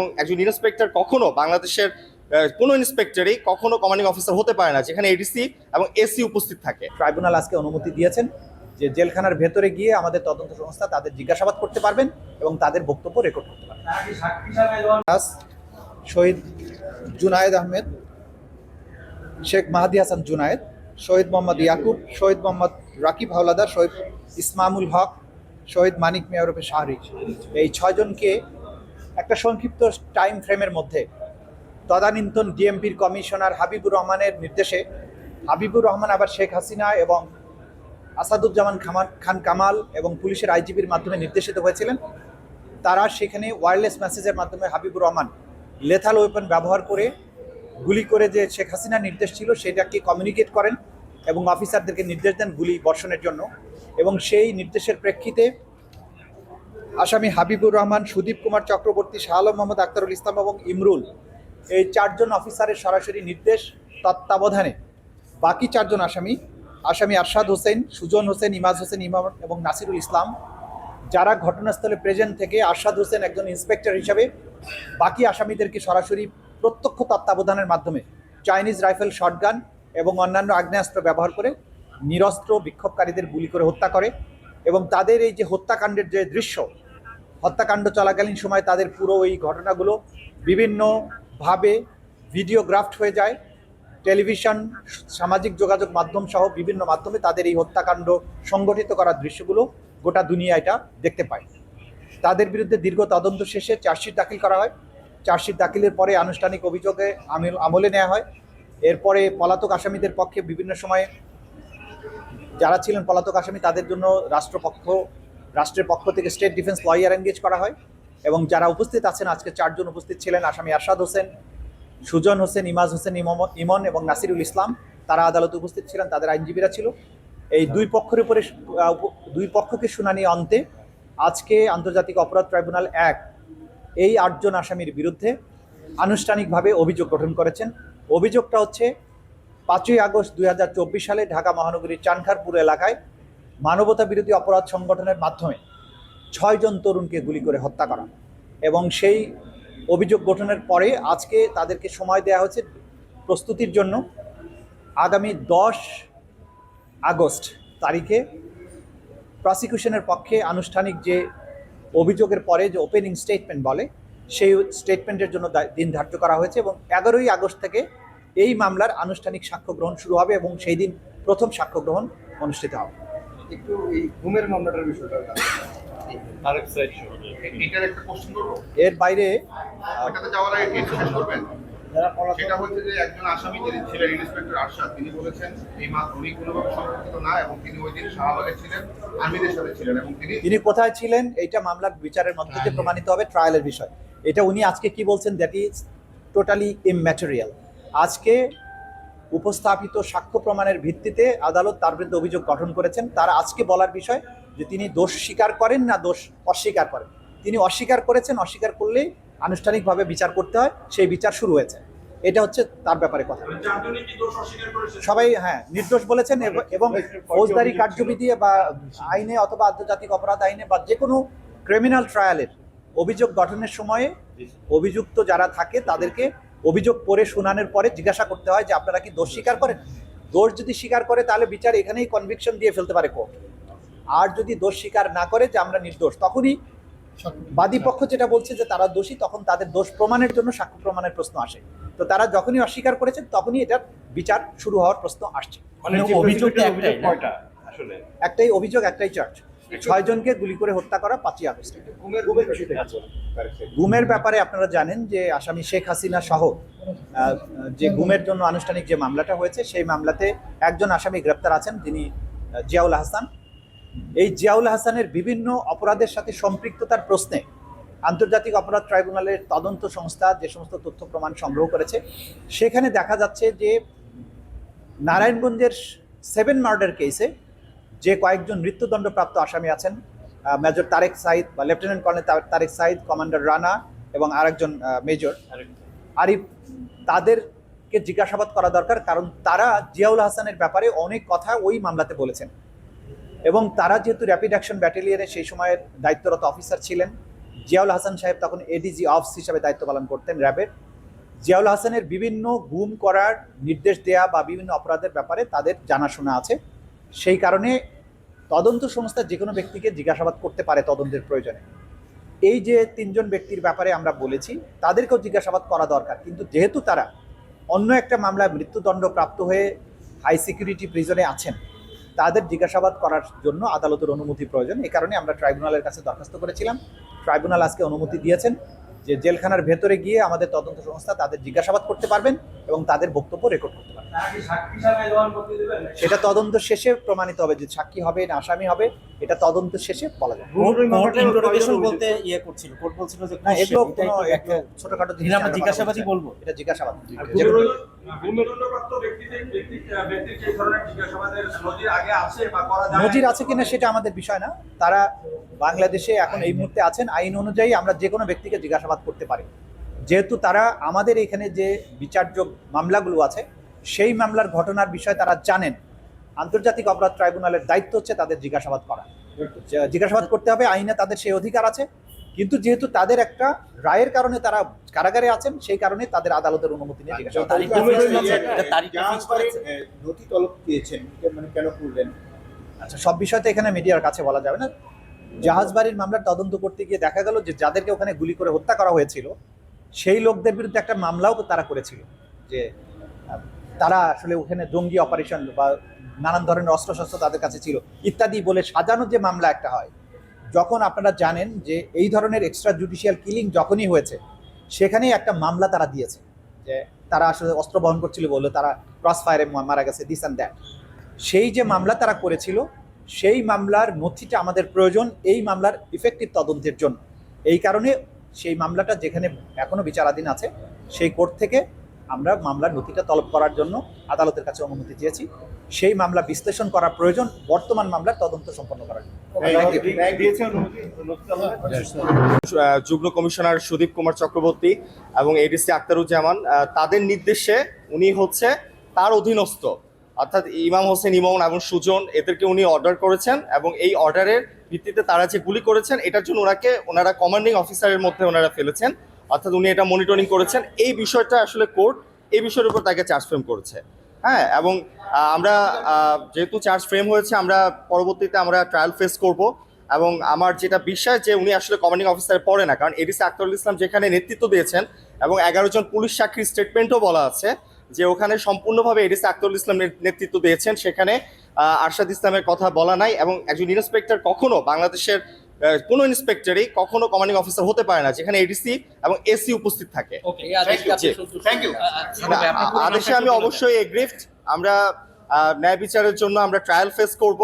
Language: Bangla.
এবং একজন ইন্সপেক্টর কখনো বাংলাদেশের কোনো ইন্সপেক্টরই কখনো কমান্ডিং অফিসার হতে পারে না যেখানে এডিসি এবং এসি উপস্থিত থাকে। ট্রাইব্যুনাল আজকে অনুমতি দিয়েছেন যে জেলখানার ভেতরে গিয়ে আমাদের তদন্ত সংস্থা তাদের জিজ্ঞাসাবাদ করতে পারবেন এবং তাদের বক্তব্য রেকর্ড করতে পারবেন। শহীদ জুনায়েদ আহমেদ শেখ মাহাদি হাসান জুনায়েদ শহীদ মোহাম্মদ ইয়াকুব শহীদ মোহাম্মদ রাকিব হাওলাদার শহীদ ইসমামুল হক শহীদ মানিক মেয়রফে শাহরি এই ছয়জনকে একটা সংক্ষিপ্ত টাইম ফ্রেমের মধ্যে তদানীন্তন ডিএমপির কমিশনার হাবিবুর রহমানের নির্দেশে হাবিবুর রহমান আবার শেখ হাসিনা এবং আসাদুজ্জামান খামান, খান কামাল এবং পুলিশের আইজিপির মাধ্যমে নির্দেশিত হয়েছিলেন। তারা সেখানে ওয়্যারলেস মেসেজের মাধ্যমে হাবিবুর রহমান লেথাল ওয়েপন ব্যবহার করে গুলি করে যে শেখ হাসিনার নির্দেশ ছিল সেটাকে কমিউনিকেট করেন এবং অফিসারদেরকে নির্দেশ দেন গুলি বর্ষণের জন্য এবং সেই নির্দেশের প্রেক্ষিতে আসামি হাবিবুর রহমান, সুদীপ কুমার চক্রবর্তী, শাহ আলম মোহাম্মদ আক্তারুল ইসলাম এবং ইমরুল। এই চারজন অফিসারের সরাসরি নির্দেশ তত্ত্বাবধানে। বাকি চারজন আসামি আসামি আরশাদ হোসেন, সুজন হোসেন, ইমাজ হোসেন ইমাম এবং নাসিরুল ইসলাম। যারা ঘটনাস্থলে প্রেজেন্ট থেকে আরশাদ হোসেন একজন ইন্সপেক্টর হিসাবে, বাকি আসামিদেরকে সরাসরি প্রত্যক্ষ তত্ত্বাবধানের মাধ্যমে চাইনিজ রাইফেল শটগান এবং অন্যান্য আগ্নেয়াস্ত্র ব্যবহার করে নিরস্ত্র বিক্ষোভকারীদের গুলি করে হত্যা করে এবং তাদের এই যে হত্যাকাণ্ডের যে দৃশ্য হত্যাকাণ্ড চলাকালীন সময় তাদের পুরো এই ঘটনাগুলো বিভিন্নভাবে ভিডিওগ্রাফট হয়ে যায়। টেলিভিশন, সামাজিক যোগাযোগ মাধ্যম সহ বিভিন্ন মাধ্যমে তাদের এই হত্যাকাণ্ড সংগঠিত করার দৃশ্যগুলো গোটা দুনিয়া এটা দেখতে পায়। তাদের বিরুদ্ধে দীর্ঘ তদন্ত শেষে চার্জশিট দাখিল করা হয়। চার্জশিট দাখিলের পরে আনুষ্ঠানিক অভিযোগে আমিল আমলে নেওয়া হয়। এরপরে পলাতক আসামিদের পক্ষে বিভিন্ন সময়ে যারা ছিলেন পলাতক আসামি তাদের জন্য রাষ্ট্রপক্ষ রাষ্ট্রের পক্ষ থেকে স্টেট ডিফেন্স লয়ার এনগেজ করা হয় এবং যারা উপস্থিত আছেন, আজকে চারজন উপস্থিত ছিলেন, আসামি আরশাদ হোসেন, সুজন হোসেন, ইমাজ হোসেন ইমন এবং নাসিরুল ইসলাম। তারা আদালতে উপস্থিত ছিলেন, তাদের আইনজীবীরা ছিল। এই দুই পক্ষের উপরে দুই পক্ষকে শুনানি অন্তে আজকে আন্তর্জাতিক অপরাধ ট্রাইব্যুনাল এক এই আটজন আসামির বিরুদ্ধে আনুষ্ঠানিকভাবে অভিযোগ গঠন করেছেন। অভিযোগটা হচ্ছে পাঁচই আগস্ট দুই হাজার চব্বিশ সালে ঢাকা মহানগরীর চানখারপুর এলাকায় মানবতা বিরোধী অপরাধ সংগঠনের মাধ্যমে ছয়জন তরুণকে গুলি করে হত্যা করা এবং সেই অভিযোগ গঠনের পরে আজকে তাদেরকে সময় দেওয়া হয়েছে প্রস্তুতির জন্য আগামী দশ আগস্ট তারিখে প্রসিকিউশনের পক্ষে আনুষ্ঠানিক যে অভিযোগের পরে যে ওপেনিং স্টেটমেন্ট বলে, সেই স্টেটমেন্টের জন্য দিন ধার্য করা হয়েছে এবং এগারোই আগস্ট থেকে এই মামলার আনুষ্ঠানিক সাক্ষ্য গ্রহণ শুরু হবে এবং সেই দিন প্রথম সাক্ষ্য গ্রহণ অনুষ্ঠিত হবে। একটু এই ঘুমের মামলাটার বিষয়টা এটার একটা কোশ্চেন করব। এর বাইরে যাওয়ার আগে কিছু শেষ করবেন? সেটা হচ্ছে যে একজন আসামি যিনি ছিলেন ইন্সপেক্টর আরশাদ তিনি বলেছেন এই মা উনি কোনোভাবে সম্পর্কিত না এবং তিনি ওই দিন শাহবাগে ছিলেন আর্মিদের সাথে ছিলেন এবং তিনি তিনি কোথায় ছিলেন? এইটা মামলার বিচারের মধ্যে দিয়ে প্রমাণিত হবে ট্রায়ালের বিষয়। এটা উনি আজকে কি বলছেন? দ্যাট ইজ টোটালি ইমম্যাটেরিয়াল আজকে উপস্থাপিত সাক্ষ্য প্রমাণের ভিত্তিতে আদালত তার বিরুদ্ধে অভিযোগ গঠন করেছেন। তার আজকে বলার বিষয় যে তিনি দোষ স্বীকার করেন না দোষ অস্বীকার করেন। তিনি অস্বীকার করেছেন, অস্বীকার করলেই আনুষ্ঠানিকভাবে বিচার করতে হয়, সেই বিচার শুরু হয়েছে। এটা হচ্ছে তার ব্যাপারে কথা। সবাই হ্যাঁ নির্দোষ বলেছেন এব- ফৌজদারি কার্যবিধি বা আইনে অথবা আন্তর্জাতিক অপরাধ আইনে বা যে কোনো ক্রিমিনাল ট্রায়ালের অভিযোগ গঠনের সময়ে অভিযুক্ত যারা থাকে তাদেরকে অভিযোগ পড়ে শুনানোর পরে জিজ্ঞাসা করতে হয় যে আপনারা কি দোষ স্বীকার করেন? দোষ যদি স্বীকার করে তাহলে বিচার এখানেই কনভিকশন দিয়ে ফেলতে পারে কোর্ট আর যদি দোষ স্বীকার না করে যে আমরা নির্দোষ তখনই বাদী পক্ষ যেটা বলছে যে তারা দোষী তখন তাদের দোষ প্রমাণের জন্য সাক্ষ্য প্রমাণের প্রশ্ন আসে। তো তারা যখনই অস্বীকার করেছেন তখনই এটার বিচার শুরু হওয়ার প্রশ্ন আসছে। মানে অভিযোগটা একটাই কয়টা আসলে? একটাই অভিযোগ একটাই চার্জ ছয়জনকে গুলি করে হত্যা করা পাঁচই আগস্ট। গুমের ব্যাপারে আপনারা জানেন যে আসামি শেখ হাসিনা সহ যে গুমের জন্য আনুষ্ঠানিক যে মামলাটা হয়েছে, সেই মামলাতে একজন আসামি গ্রেপ্তার আছেন তিনি জিয়াউল হাসান এই জিয়াউল হাসানের বিভিন্ন অপরাধের সাথে সম্পৃক্ততার প্রশ্নে আন্তর্জাতিক অপরাধ ট্রাইব্যুনালের তদন্ত সংস্থা যে সমস্ত তথ্য প্রমাণ সংগ্রহ করেছে, সেখানে দেখা যাচ্ছে যে নারায়ণগঞ্জের সেভেন মার্ডার কেসে যে কয়েকজন মৃত্যুদণ্ডপ্রাপ্ত আসামি আছেন মেজর তারেক সাইদ বা lieutenant colonel Tarek Saeed, commander Rana এবং আরেকজন মেজর। আরিফ, তাদেরকে জিজ্ঞাসাবাদ করা দরকার, কারণ তারা জিয়াউল হাসানের ব্যাপারে অনেক কথা ওই মামলাতে বলেছেন। এবং তারা যেহেতু র্যাপিড অ্যাকশন ব্যাটালিয়নে সেই সময়ের দায়িত্বরত অফিসার ছিলেন, জিয়াউল হাসান সাহেব তখন এডিজি অফিস হিসাবে দায়িত্ব পালন করতেন র্যাবের। জিয়াউল হাসানের বিভিন্ন গুম করার নির্দেশ দেয়া বা বিভিন্ন অপরাধের ব্যাপারে তাদের জানাশোনা আছে। সেই কারণে তদন্ত সংস্থা যে কোনো ব্যক্তিকে জিজ্ঞাসাবাদ করতে পারে তদন্তের প্রয়োজনে। এই যে তিনজন ব্যক্তির ব্যাপারে আমরা বলেছি, তাদেরকেও জিজ্ঞাসাবাদ করা দরকার। কিন্তু যেহেতু তারা অন্য একটা মামলায় মৃত্যুদণ্ড প্রাপ্ত হয়ে হাই সিকিউরিটি প্রিজনে আছেন, তাদের জিজ্ঞাসাবাদ করার জন্য আদালতের অনুমতি প্রয়োজন। এই কারণে আমরা ট্রাইব্যুনালের কাছে দরখাস্ত করেছিলাম। ট্রাইব্যুনাল আজকে অনুমতি দিয়েছেন। যে জেলখানার ভেতরে গিয়ে আমাদের তদন্ত সংস্থা তাদের জিজ্ঞাসাবাদ করতে পারবেন এবং তাদের বক্তব্য রেকর্ড করতে পারবেন। সেটা তদন্ত শেষে প্রমাণিত হবে যে সাক্ষী হবে না আসামি হবে এটা তদন্ত শেষে বলা যাবে। বলতে ইয়ে করছিল কোর্ট বলছিল যে না এগুলো কোনো একটা ছোটখাটো জিনিস আমরা জিজ্ঞাসাবাদই বলব। এটা জিজ্ঞাসাবাদ। ভূমিদণ্ডপ্রাপ্ত ব্যক্তিদের ব্যক্তি- ব্যক্তির যে ধরনের জিজ্ঞাসাবাদের নজির আগে আছে বা করা যায় নজির আছে কিনা সেটা আমাদের বিষয় না। তারা বাংলাদেশে এখন এই মুহূর্তে আছেন আইন অনুযায়ী আমরা যে কোনো ব্যক্তিকে জিজ্ঞাসাবাদ করতে পারি। যেহেতু তারা আমাদের এখানে যে বিচার্য মামলাগুলো আছে সেই মামলার ঘটনার বিষয়ে তারা জানেন। আন্তর্জাতিক অপরাধ ট্রাইব্যুনালের দায়িত্ব হচ্ছে তাদের জিজ্ঞাসাবাদ করা। জিজ্ঞাসাবাদ করতে হবে আইনে তাদের সেই অধিকার আছে। কিন্তু যেহেতু তাদের একটা রায়ের কারণে তারা কারাগারে আছেন সেই কারণে তাদের আদালতের অনুমতি নিয়ে জিজ্ঞাসাবাদ তলব চেয়েছেন এটা মানে কেন করলেন? আচ্ছা সব বিষয় তো এখানে মিডিয়ার কাছে বলা যাবে না। জাহাজবাড়ির মামলার তদন্ত করতে গিয়ে দেখা গেল যে যাদেরকে ওখানে গুলি করে হত্যা করা হয়েছিল, সেই লোকদের বিরুদ্ধে একটা মামলাও তারা করেছিল। যে তারা আসলে ওখানে জঙ্গি অপারেশন বা নানান ধরনের অস্ত্রশস্ত্র তাদের কাছে ছিল ইত্যাদি বলে সাজানো যে মামলা একটা হয়, যখন আপনারা জানেন যে এই ধরনের এক্সট্রা জুডিশিয়াল কিলিং যখনই হয়েছে, সেখানেই একটা মামলা তারা দিয়েছে। যে, তারা আসলে অস্ত্র বহন করছিল বলে তারা ক্রস ফায়ারে মারা গেছে দিস অ্যান্ড দ্যাট সেই যে মামলা তারা করেছিল সেই মামলার নথিটা আমাদের প্রয়োজন এই মামলার ইফেক্টিভ তদন্তের জন্য। এই কারণে সেই মামলাটা যেখানে এখনও বিচারাধীন আছে সেই কোর্ট থেকে আমরা মামলার নথিটা তলব করার জন্য আদালতের কাছে অনুমতি চেয়েছি। সেই মামলা বিশ্লেষণ করা প্রয়োজন বর্তমান মামলার তদন্ত সম্পন্ন করার যুগ্ম কমিশনার সুদীপ কুমার চক্রবর্তী এবং এডিসি আক্তারুজ্জামান তাদের নির্দেশে উনি হচ্ছে তার অধীনস্থ অর্থাৎ ইমাম হোসেন ইমন এবং সুজন এদেরকে উনি অর্ডার করেছেন এবং এই অর্ডারের ভিত্তিতে তারা যে গুলি করেছেন, এটার জন্য ওনাকে, ওনারা কমান্ডিং অফিসারের মধ্যে ওনারা ফেলেছেন। অর্থাৎ উনি এটা মনিটরিং করেছেন। এই বিষয়টা আসলে কোর্ট এই বিষয়ের উপর তাকে চার্জ ফ্রেম করেছে। হ্যাঁ এবং আমরা যেহেতু চার্জ ফ্রেম হয়েছে, আমরা পরবর্তীতে আমরা ট্রায়াল ফেস করব এবং আমার যেটা বিশ্বাস যে উনি আসলে কমান্ডিং অফিসারে পড়ে না, কারণ এডিসি আক্তারুল ইসলাম যেখানে নেতৃত্ব দিয়েছেন এবং এগারো জন পুলিশ সাক্ষীর স্টেটমেন্টও বলা আছে যে ওখানে সম্পূর্ণভাবে এডিসি আক্তরুল ইসলাম নেতৃত্ব দিয়েছেন সেখানে আরশাদ ইসলামের কথা বলা নাই এবং একজন ইন্সপেক্টর কখনো বাংলাদেশের কোনো ইন্সপেক্টরই কখনো কমান্ডিং অফিসার হতে পারে না যেখানে এডিসি এবং এসি উপস্থিত থাকে। আদেশে আমি। অবশ্যই এগ্রিফ্ট আমরা ন্যায় বিচারের জন্য আমরা ট্রায়াল ফেস করব।